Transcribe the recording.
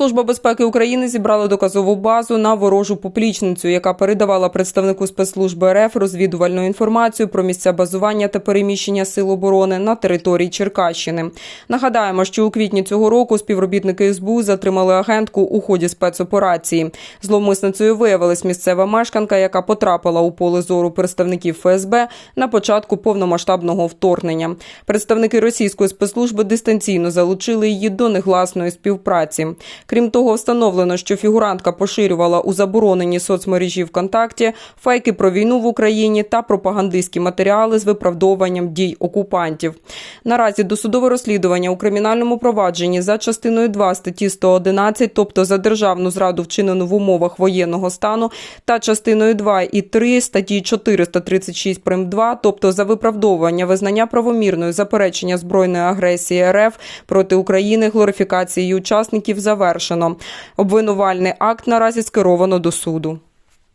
Служба безпеки України зібрала доказову базу на ворожу поплічницю, яка передавала представнику спецслужби РФ розвідувальну інформацію про місця базування та переміщення сил оборони на території Черкащини. Нагадаємо, що у квітні цього року співробітники СБУ затримали агентку у ході спецоперації. Зловмисницею виявилась місцева мешканка, яка потрапила у поле зору представників ФСБ на початку повномасштабного вторгнення. Представники російської спецслужби дистанційно залучили її до негласної співпраці. Крім того, встановлено, що фігурантка поширювала у забороненій соцмережі ВКонтакті фейки про війну в Україні та пропагандистські матеріали з виправдовуванням дій окупантів. Наразі досудове розслідування у кримінальному провадженні за частиною 2 статті 111, тобто за державну зраду вчинену в умовах воєнного стану, та частиною 2 і 3 статті 436 прим. 2, тобто за виправдовування визнання правомірною заперечення збройної агресії РФ проти України, глорифікації учасників завершено. Обвинувальний акт наразі скеровано до суду.